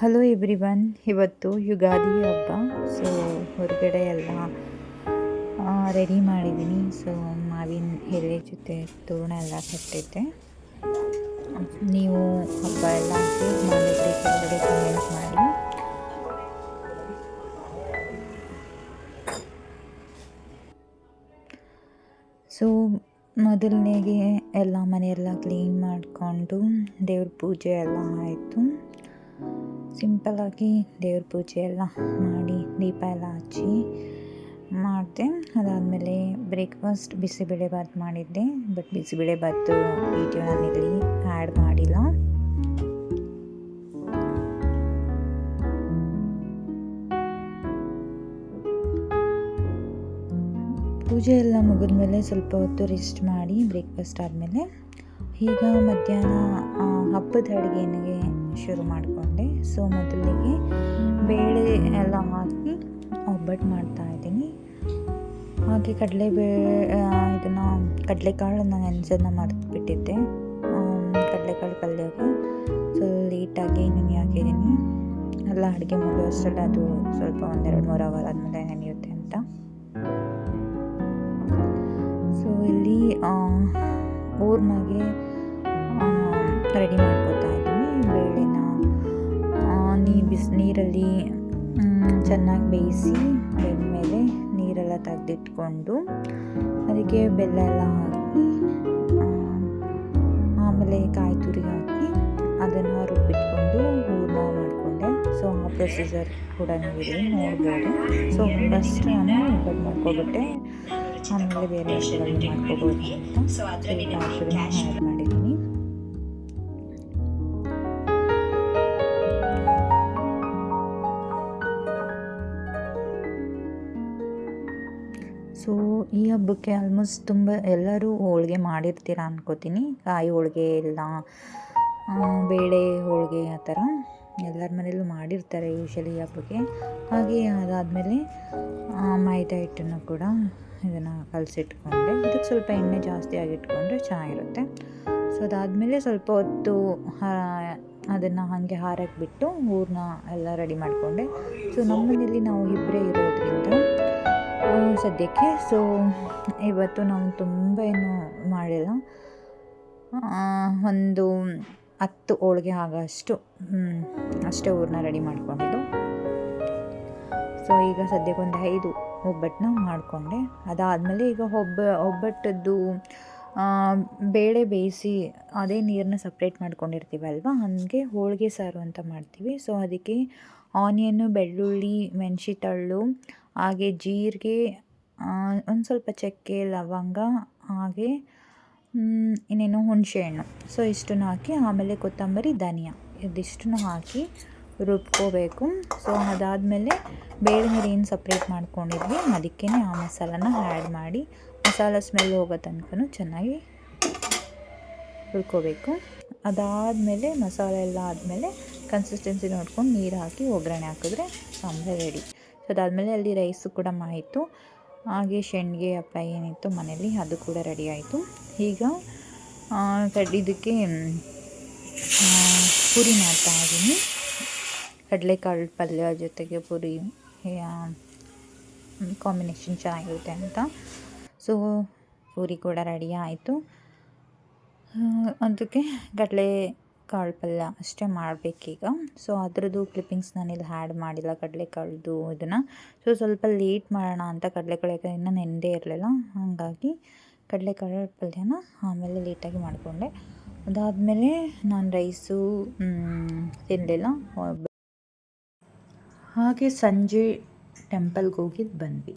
Hello every one ಇವತ್ತು ಯುಗಾದಿ ಹಬ್ಬ. So ಹೊರಗಡೆ ಎಲ್ಲ ರೆಡಿ ಮಾಡಿದ್ದೀನಿ ಸೊ ಮಾವಿನ ಎಲೆ ಜೊತೆ ತೋರಣ ಎಲ್ಲ ಕಟ್ಟಿದ್ದೆ ನೀವು ಹಬ್ಬ ಎಲ್ಲ ಹಾಕಿ ಮಾಡಿದ್ರೆ ಕೆಳಗಡೆ ಕಮೆಂಟ್ ಮಾಡಿ. ಸೊ, ಮೊದಲನೇಗೆ ಎಲ್ಲ ಮನೆಯೆಲ್ಲ ಕ್ಲೀನ್ ಮಾಡಿಕೊಂಡು ದೇವ್ರ ಪೂಜೆ ಎಲ್ಲ ಆಯಿತು. ಸಿಂಪಲ್ಲಾಗಿ ದೇವ್ರ ಪೂಜೆ ಎಲ್ಲ ಮಾಡಿ ದೀಪ ಎಲ್ಲ ಹಚ್ಚಿ ಮಾಡಿದೆ. ಅದಾದಮೇಲೆ ಬ್ರೇಕ್ಫಾಸ್ಟ್ ಬಿಸಿಬೇಳೆಭಾತ್ ಮಾಡಿದ್ದೆ, ಬಟ್ ಬಿಸಿಬೇಳೆಭಾತು ವೀಡಿಯೋ ನಾನಿಲ್ಲಿ ಆ್ಯಡ್ ಮಾಡಿಲ್ಲ. ಪೂಜೆ ಎಲ್ಲ ಮುಗಿದ್ಮೇಲೆ ಸ್ವಲ್ಪ ಹೊತ್ತು ರೆಸ್ಟ್ ಮಾಡಿ ಬ್ರೇಕ್ಫಾಸ್ಟ್ ಆದಮೇಲೆ ಈಗ ಮಧ್ಯಾಹ್ನ ಹಬ್ಬದ ಅಡುಗೆನಿಗೆ ಶುರು ಮಾಡಿಕೊಂಡೆ. ಸೊ ಮೊದಲಿಗೆ ಬೇಳೆ ಎಲ್ಲ ಹಾಕಿ ಒಬ್ಬಟ್ಟು ಮಾಡ್ತಾ ಇದ್ದೀನಿ. ಹಾಗೆ ಬೇ ಇದನ್ನು ಕಡಲೆಕಾಳನ್ನು ನೆನೆಸೋದನ್ನ ಮರೆತುಬಿಟ್ಟಿದ್ದೆ. ಕಡಲೆಕಾಳು ಪಲ್ಯಕ್ಕೆ ಸೊ ಲೇಟಾಗಿ ನೆನೆ ಹಾಕಿದ್ದೀನಿ ಎಲ್ಲ ಅಡುಗೆ ಮುಗಿಯೋಷ್ಟರಲ್ಲಿ ಅದು ಸ್ವಲ್ಪ ಒಂದೆರಡು ಮೂರು ಅವರ್ ಆದಮೇಲೆ ಊರ್ನಾಗೆ ರೆಡಿ ಮಾಡ್ಕೋತಾ ಇದ್ದೀನಿ ಬೇಳೆನ. ನೀ ಬಿಸಿ, ನೀರಲ್ಲಿ ಚೆನ್ನಾಗಿ ಬೇಯಿಸಿ ಬೆಂದಮೇಲೆ ನೀರೆಲ್ಲ ತೆಗೆದಿಟ್ಕೊಂಡು ಅದಕ್ಕೆ ಬೆಲ್ಲ ಎಲ್ಲ ಹಾಕಿ ಆಮೇಲೆ ಕಾಯಿ ತುರಿ ಹಾಕಿ ಅದನ್ನು ರುಬ್ಬಿಟ್ಕೊಂಡು ಹೂರ್ಣ ಮಾಡಿಕೊಂಡೆ. ಸೊ ಆ ಪ್ರೊಸೀಜರ್ ಕೂಡ ನೀವು ನೋಡ್ಬೋದು. ಸೊ ಫಸ್ಟ್ ನಾನು ಒಬ್ಬಟ್ಟು ಮಾಡ್ಕೊಬಿಟ್ಟೆ. ಆಮೇಲೆ ಬೇರೆ ವಿಷಯಗಳನ್ನ ಮಾಡ್ಕೋಬೋದು ಆ್ಯಡ್ ಮಾಡಿದ್ದೀನಿ. ಸೊ ಈ ಹಬ್ಬಕ್ಕೆ ಆಲ್ಮೋಸ್ಟ್ ತುಂಬ ಎಲ್ಲರೂ ಹೋಳ್ಗೆ ಮಾಡಿರ್ತೀರ ಅನ್ಕೋತೀನಿ. ಕಾಯಿ ಹೋಳಿಗೆ, ಇಲ್ಲ ಬೇಳೆ, ಹೋಳಿಗೆ ಆ ಥರ ಎಲ್ಲರ ಮನೇಲೂ ಮಾಡಿರ್ತಾರೆ ಯೂಶಲಿ ಹಬ್ಬಕ್ಕೆ. ಹಾಗೆ ಅದಾದಮೇಲೆ ಮೈದಾ ಹಿಟ್ಟನ್ನು ಕೂಡ ಇದನ್ನು ಕಲಸಿಟ್ಕೊಂಡೆ. ಇದಕ್ಕೆ ಸ್ವಲ್ಪ ಎಣ್ಣೆ ಜಾಸ್ತಿ ಆಗಿಟ್ಕೊಂಡ್ರೆ ಚೆನ್ನಾಗಿರುತ್ತೆ. ಸೊ ಅದಾದಮೇಲೆ ಸ್ವಲ್ಪ ಹೊತ್ತು ಅದನ್ನು ಹಾಗೆ ಹಾರಕ್ಕೆ ಬಿಟ್ಟು ಊರನ್ನ ಎಲ್ಲ ರೆಡಿ ಮಾಡಿಕೊಂಡೆ. ಸೊ ನಮ್ಮನೇಲಿ ನಾವು ಇಬ್ಬರೇ ಇರೋದ್ರಿಂದ ಸದ್ಯಕ್ಕೆ ಸೊ ಇವತ್ತು ನಾವು ತುಂಬ ಏನು ಮಾಡಿಲ್ಲ. ಒಂದು ಹತ್ತು ಹೋಳಿಗೆ ಆಗೋಷ್ಟು ಅಷ್ಟೇ ಊರನ್ನ ರೆಡಿ ಮಾಡ್ಕೊಂಡಿದ್ದು. ಸೊ ಈಗ ಸದ್ಯಕ್ಕೆ ಒಂದು ಐದು ಒಬ್ಬಟ್ಟನ್ನ ಮಾಡಿಕೊಂಡೆ. ಅದಾದಮೇಲೆ ಈಗ ಒಬ್ಬ, ಒಬ್ಬಟ್ಟದ್ದು ಬೇಳೆ ಬೇಯಿಸಿ ಅದೇ ನೀರನ್ನ ಸಪ್ರೇಟ್ ಮಾಡ್ಕೊಂಡಿರ್ತೀವಲ್ವ ಹಾಗೆ ಹೋಳಿಗೆ ಸಾರು ಅಂತ ಮಾಡ್ತೀವಿ. ಸೊ ಅದಕ್ಕೆ ಆನಿಯನ್ನು ಬೆಳ್ಳುಳ್ಳಿ, ಮೆಣಸಿತಳ್ಳು, ಹಾಗೆ ಜೀರಿಗೆ ಒಂದು ಸ್ವಲ್ಪ ಚಕ್ಕೆ, ಲವಂಗ, ಹಾಗೆ ಇನ್ನೇನು ಹುಣಸೆಹಣ್ಣು ಸೊ ಇಷ್ಟನ್ನು ಹಾಕಿ, ಆಮೇಲೆ ಕೊತ್ತಂಬರಿ, ಧನಿಯಾ. ಇದಿಷ್ಟನ್ನು ಹಾಕಿ ರುಬ್ಕೋಬೇಕು. ಸೊ ಅದಾದಮೇಲೆ ಬೇಳೆ ನೀರು ಏನು ಸಪ್ರೇಟ್ ಮಾಡ್ಕೊಂಡಿದ್ವಿ ಅದಕ್ಕೇ ಆ ಮಸಾಲನ ಆ್ಯಡ್ ಮಾಡಿ, ಮಸಾಲ ಸ್ಮೆಲ್ ಹೋಗೋ ತನಕ ಚೆನ್ನಾಗಿ ಹುರ್ಕೋಬೇಕು ಅದಾದಮೇಲೆ ಮಸಾಲೆ ಎಲ್ಲ ಆದಮೇಲೆ ಕನ್ಸಿಸ್ಟೆನ್ಸಿ ನೋಡ್ಕೊಂಡು ನೀರು ಹಾಕಿ ಒಗ್ಗರಣೆ ಹಾಕಿದ್ರೆ ಸಾಂಬಾರು ರೆಡಿ ಸೊ ಅದಾದಮೇಲೆ ಅಲ್ಲಿ ರೈಸು ಕೂಡ ಆಯಿತು. ಹಾಗೆ ಶೆಂಡಿಗೆ ಹಪ್ಪಳ ಏನಿತ್ತು ಮನೇಲಿ ಅದು ಕೂಡ ರೆಡಿ ಆಯಿತು. ಈಗ ಇದಕ್ಕೆ ಪೂರಿ ಮಾಡ್ತಾ ಇದ್ದೀನಿ ಕಡಲೆಕಾಳು ಪಲ್ಯ ಜೊತೆಗೆ ಪೂರಿ ಕಾಂಬಿನೇಷನ್ ಚೆನ್ನಾಗಿರುತ್ತೆ ಅಂತ. ಸೊ ಪೂರಿ ಕೂಡ ರೆಡಿ ಆಯಿತು. ಅದಕ್ಕೆ ಕಡಲೆ ಕಾಳು ಪಲ್ಯ ಅಷ್ಟೇ ಮಾಡಬೇಕೀಗ. ಸೊ ಅದರದ್ದು ಕ್ಲಿಪ್ಪಿಂಗ್ಸ್ ನಾನಿಲ್ಲಿ ಹ್ಯಾಡ್ ಮಾಡಿಲ್ಲ. ಕಡಲೆಕಾಳ್ದು ಇದನ್ನು. ಸೊ ಸ್ವಲ್ಪ ಲೇಟ್ ಮಾಡೋಣ ಅಂತ ಕಡಲೆಕಾಳು ಯಾಕಂದರೆ ಇನ್ನೂ ನೆನದೇ ಇರಲಿಲ್ಲ. ಹಾಗಾಗಿ ಕಡಲೆಕಾಳು ಪಲ್ಯನ ಆಮೇಲೆ ಲೇಟಾಗಿ ಮಾಡಿಕೊಂಡೆ. ಅದಾದಮೇಲೆ ನಾನು ರೈಸು ತಿನ್ನಲಿಲ್ಲ ಹಾಗೆ ಸಂಜೆ ಟೆಂಪಲ್ಗೆ ಹೋಗಿದ್ದು ಬಂದ್ವಿ.